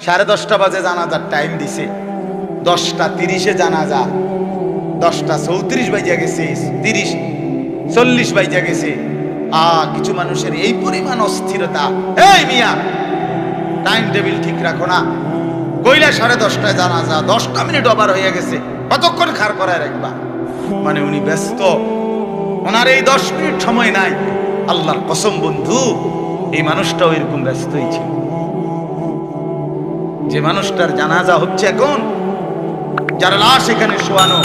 সাড়ে দশটা বাজে জানাজার টাইম দিছে। দশটা তিরিশে জানাজা। দশটা চৌত্রিশ বাইজা গেছে, তিরিশ, চল্লিশ বাইজা গেছে। আ, কিছু মানুষের এই পরিমাণ অস্থিরতা। এই মিয়া টাইম টেবিল ঠিক রাখো না। কইলা সাড়ে দশটায় জানাজা, দশটা মিনিট ওভার হয়ে গেছে। কতক্ষণ খার করায় রাখবা? মানে উনি ব্যস্ত। ওনার এই দশ মিনিট সময় নাই। আল্লাহর কসম বন্ধু, এই মানুষটাও এরকম ব্যস্তই ছিল। যে মানুষটার জানাজা হচ্ছে এখন, যার লাশ এখানে শোয়ানো,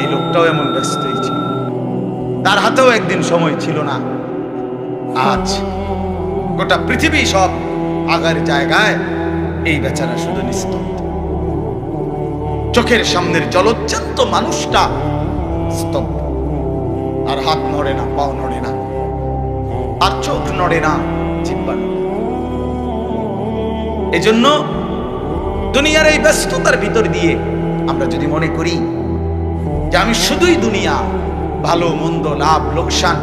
এই লোকটাও এমন ব্যস্তই ছিল। তার হাতেও একদিন সময় ছিল না। আজ গোটা পৃথিবী সব আগার জায়গায় এই বেচারা শুধু নিস্তব্ধ। চোখের সামনের জলজ্জান্ত মানুষটা স্তব্ধ আর হাত নড়ে না, পাও নড়ে না, আর চোখ নড়ে না, জিব্বা। এজন্য দুনিয়ার এই ব্যস্ততার ভিতর দিয়ে আমরা যদি মনে করি যে আমি শুধুই দুনিয়া, ভালো, মন্দ, লাভ, লোকসান,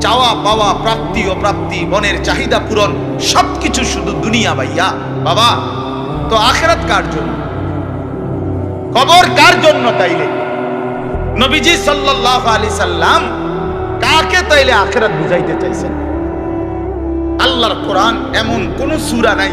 চাওয়া, পাওয়া, প্রাপ্তি, অপ্রাপ্তি, মনের চাহিদা পূরণ, সবকিছু শুধু দুনিয়া ভাইয়া। বাবা, তো আখেরাত কার জন্য? কবর কার জন্য তাইলে? নবীজি সাল্লাল্লাহু আলাইহি সাল্লাম কাকে তাইলে আখেরাত বুঝাইতে চাইছেন? আল্লাহর কোরআন এমন কোন সূরা নাই।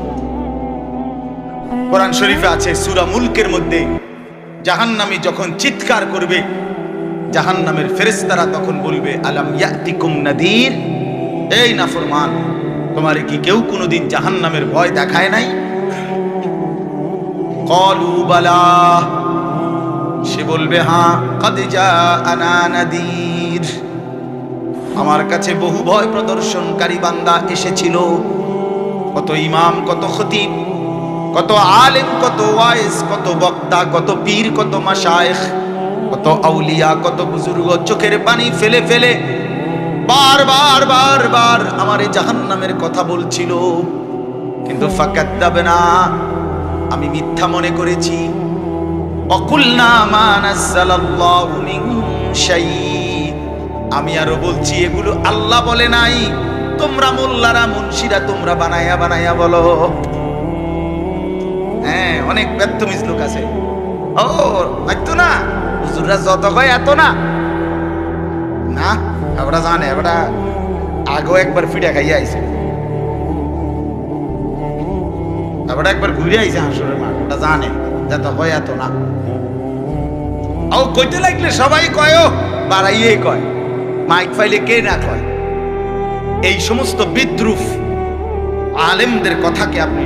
কোরআন শরীফে আছে, সূরা মুলকের মধ্যে। জাহান্নামী যখন চিৎকার করবে, জাহান্নামের ফেরেশতারা তখন বলবে, আলাম ইয়াতিকুম নাদির? এই নাফরমান, তোমার কি কেউ কোনোদিন জাহান্নামের ভয় দেখায় নাই? কলু বালা। সে বলবে হ্যাঁ কাদিজা আনা নাদির। আমার কাছে বহু ভয় প্রদর্শনকারী বান্দা এসেছিল। কত ইমাম, কত খতিব কত আলেম, কত ওয়াইস, কত বক্তা, কত পীর, কত মাশায়েখ, কত আউলিয়া, কত বুজুর্গ, চোখের পানি ফেলে ফেলে বার বার বার বার আমার এই জাহান্নামের কথা বলছিল। কিন্তু ফাকাদ্দাবে না, আমি মিথ্যা মনে করেছি। অকুলনা মা নাজ্জালাল্লাহু মিন শাই। আমি আরও বলছি, এগুলো আল্লাহ বলে নাই। তোমরা মোল্লারা, মুন্সিরা, তোমরা বানায়া বানায়া বলো। হ্যাঁ অনেক ব্যর্থমিজ লোক আছে। ও হয়তো না। হুজুররা যত কয় এত না। না ওরা জানে ওরা আগেও একবার ফিডা খাইয়া আইছে। ওরা একবার ঘুরে আইছে হাসুরের মাঠ, ওটা জানে, যত কয় এত না। ও, কইতে লাগলে সবাই কয়, ও বাড়াইয়ে কয়, মাইক ফাইলে কে না কয়। এই সমস্ত বিদ্রুপ আলেমদের কথাকে আপনি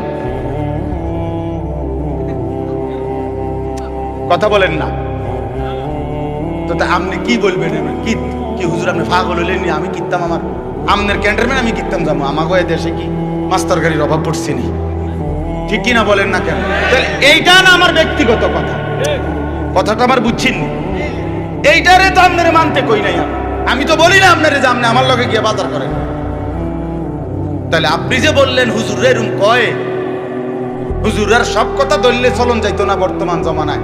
কথা বলেন না। তো তা আপনি কি বলবেন? কি কি হুজুর, আপনি পাগল হইলেন নি? আমি কিনতাম আমার আমনের ক্যান্টারম্যান আমি কিনতাম যাব। আমাকে এ দেশে কি মাস্টার গাড়ির অভাব পড়ছে নি? ঠিক কি না বলেন না কেন? তাহলে এইটা না আমার ব্যক্তিগত কথা। কথাটা আমার বুঝছেন নি? এইটারে তো আপনারে মানতে কই নাই আমি। আমি তো বলি না আপনারে যে আপনি আমার লগে গিয়ে বাজার করেন। তাহলে আপনি যে বললেন হুজুর এরম কয়? হুজুরার সব কথা ধরলে চলন যাইতো না বর্তমান জমানায়।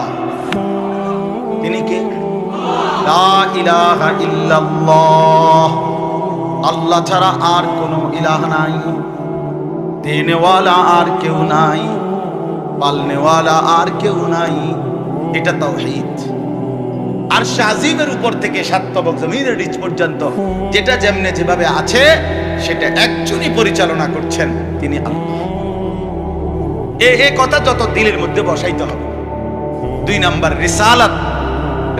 তিনি কে? আল্লাহ ছাড়া আর কোনো ইলাহ নাই। দেনেওয়ালা আর কেউ নাই। পালনেওয়ালা আর কেউ নাই। এটা তাওহীদ। আর শাজিমের উপর থেকে সাতবক জমিনের নিচ পর্যন্ত যেটা যেমনে যেভাবে আছে, সেটা একজনই পরিচালনা করছেন তিনি আল্লাহ। এ কথা যত দিলের মধ্যে বসাইতে হবে। দুই নাম্বার, রিসালাত।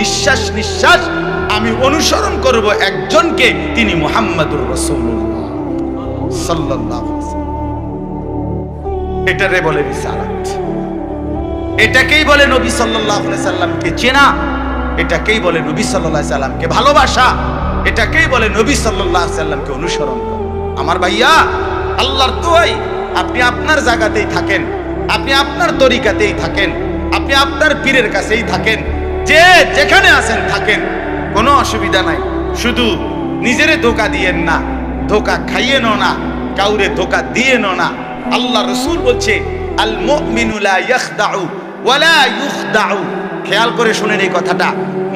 নিঃশ্বাস নিঃশ্বাস আমি অনুসরণ করব একজনকে তিনি মোহাম্মদুর রসুল্লাহ। এটারে বলে রিসালাত। এটাকেই বলে নবী সাল্লামকে চেনা। এটাকেই বলে নবী আলাইহি সাল্লামকে ভালোবাসা। এটাকেই বলে নবী আলাইহি সাল্লামকে অনুসরণ করা। আমার ভাইয়া, আল্লাহর দোয়াই আপনি আপনার জায়গাতেই থাকেন। আপনি আপনার তরিকাতেই থাকেন। আপনি আপনার পীরের কাছেই থাকেন। যে যেখানে আছেন, থাকেন। কোনো অসুবিধা নাই। শুধু নিজেরে ধোকা দিয়েন না, ধোকা খাইয়েন না, কাউরে ধোকা দিয়েন না। আল্লাহ রসুল বলছে আল মুমিনু লা ইয়াখদাউ ওয়ালা ইউখদাউ। খেয়াল করে শুনেন এই কথাটা।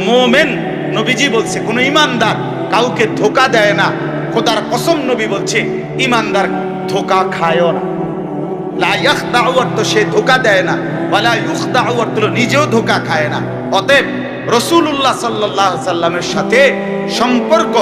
মোমেন নবীজি বলছে, কোন ইমানদার কাউকে ধোকা দেয় না। খোদার কসম নবী বলছে, ইমানদার ধোকা খায়ও না। লা ইয়াখদাউ তো সে ধোকা দেয় না। বলা ইউখদাউ অর্থ হলো নিজেও ধোকা খায় না। অতএব রসুল্লাহ সাল্লাহ সাল্লামের সাথে সম্পর্ক,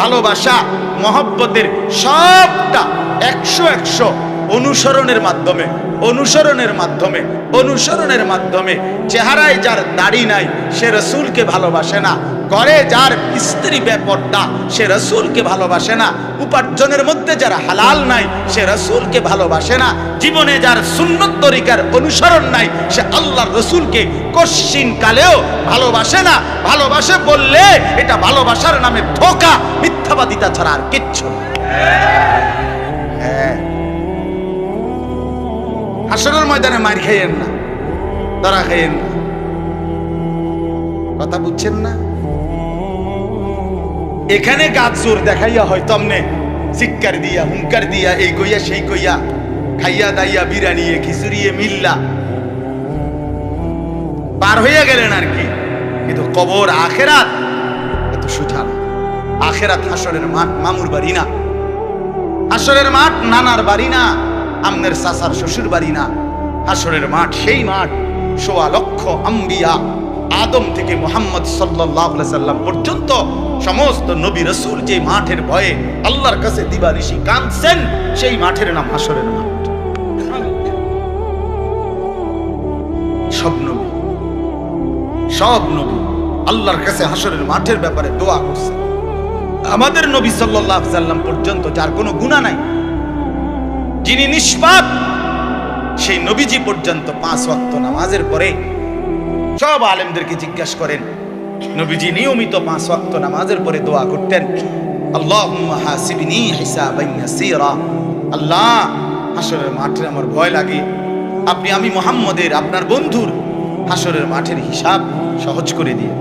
ভালোবাসা, মহব্বতের সবটা একশো একশো অনুসরণের মাধ্যমে অনুসরণের মাধ্যমে অনুসরণের মাধ্যমে চেহারায় যার দাড়ি নাই, সে রসুলকে ভালোবাসে না। ঘরে যার স্ত্রী ব্যাপারটা সে রসুলকে ভালোবাসে না। উপার্জনের মধ্যে যার হালাল নাই, সে রসুলকে ভালোবাসে না। জীবনে যার সুন্নত তরিকার অনুসরণ নাই, সে আল্লাহর রসুলকে কশ্চিন কালেও ভালোবাসে না। ভালোবাসে বললে এটা ভালোবাসার নামে ধোকা, মিথ্যাবাদিতা ছাড়া আর কিচ্ছু হ্যাঁ। হাসরের ময়দানে মার খাইয়েন না, ধরা খাইয়েন না। কথা বুঝছেন না? এখানে গাছ জোর দেখাইয়া হয় তমনে চিৎকার দিয়া, হুঙ্কার দিয়া, এই কইয়া, সেই কইয়া, খাইয়া দাইয়া বিরানিয়ে খিচুড়িয়ে মিল্লা। পার হইয়া গেলেন আর কি। কিন্তু কবর আখেরাত এত সুঠা। আখেরাত হাসরের মাঠ মামুর বাড়ি না। হাসরের মাঠ, নানার বাড়ি না। আমনের সাসার শ্বশুর বাড়ি না। হাসরের মাঠ, সেই মাঠ, সোয়া লক্ষ আম্বিয়া। আদম থেকে মোহাম্মদ সাল্লাহ সাল্লাম পর্যন্ত সমস্ত নবী রসুল যে মাঠের ভয়ে আল্লাহর কাছে দিবানিশি কাঁদছেন, সেই মাঠের নাম হাসরের মাঠ। সব নবী সব নবী আল্লাহর কাছে হাসরের মাঠের ব্যাপারে দোয়া করছে আমাদের নবী আলাইহি সাল্লাম পর্যন্ত যার কোনো গুনাহ নাই। যিনি নিষ্পাপ, সেই নবীজি পর্যন্ত পাঁচ ওয়াক্ত নামাজের পরে সব আলেমদেরকে জিজ্ঞাসা করেন, নবীজি নিয়মিত পাঁচ ওয়াক্ত নামাজের পরে দোয়া করতেন আল্লাহ হাসরের মাঠে আমার ভয় লাগে। আপনি আমি মোহাম্মদের, আপনার বন্ধুর হাসরের মাঠের হিসাব সহজ করে দিয়ে